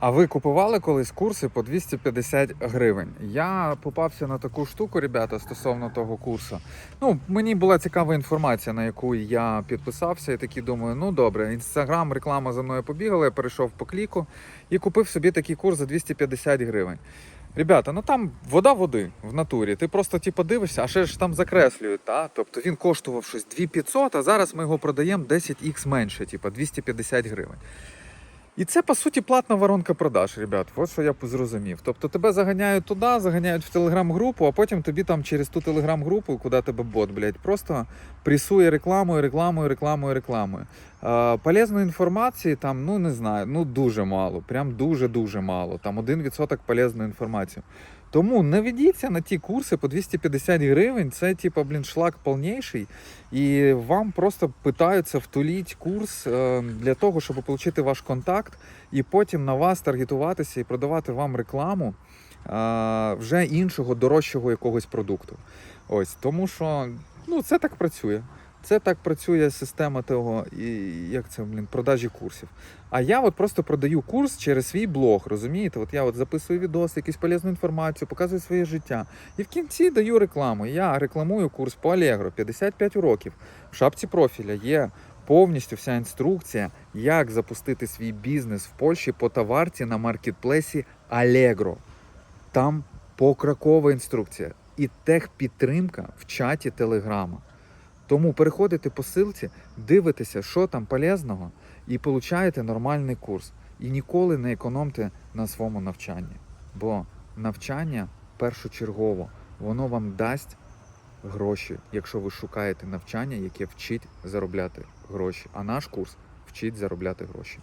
А ви купували колись курси по 250 гривень? Я попався на таку штуку, ребята, стосовно того курсу. Ну, мені була цікава інформація, на яку я підписався, і такий думаю, ну добре, інстаграм, реклама за мною побігала, я перейшов по кліку і купив собі такий курс за 250 гривень. Ребята, ну там вода води в натурі. Ти просто типу, дивишся, а ще ж там закреслюють. Та? Тобто він коштував щось 2500, а зараз ми його продаємо 10х менше, типу 250 гривень. І це по суті платна воронка продаж, ребят. От що я зрозумів. Тобто тебе заганяють туди, заганяють в телеграм-групу, а потім тобі там через ту телеграм-групу, куди тебе бот, блядь, просто пресує рекламою, рекламою, рекламою, рекламою. Полезної інформації там, ну не знаю, ну дуже мало. Прям дуже-дуже мало. Там 1% полезної інформації. Тому не ведіться на ті курси по 250 гривень. Це типа, блін, шлак повніший. І вам просто питаються втуліть курс е, для того, щоб отримати ваш контакт, і потім на вас таргетуватися і продавати вам рекламу е, вже іншого дорожчого якогось продукту. Ось тому, що ну це так працює. Це так працює система того, як це блін, продажі курсів. А я от просто продаю курс через свій блог, розумієте? От я от записую відос, якусь полезну інформацію, показую своє життя. І в кінці даю рекламу. Я рекламую курс по Allegro 55 уроків. В шапці профіля є повністю вся інструкція, як запустити свій бізнес в Польщі по товарці на маркетплейсі Allegro. Там покрокова інструкція і техпідтримка в чаті Телеграма. Тому переходите по силці, дивитеся, що там полезного, і получаєте нормальний курс. І ніколи не економте на своєму навчанні. Бо навчання першочергово, воно вам дасть гроші, якщо ви шукаєте навчання, яке вчить заробляти гроші. А наш курс вчить заробляти гроші.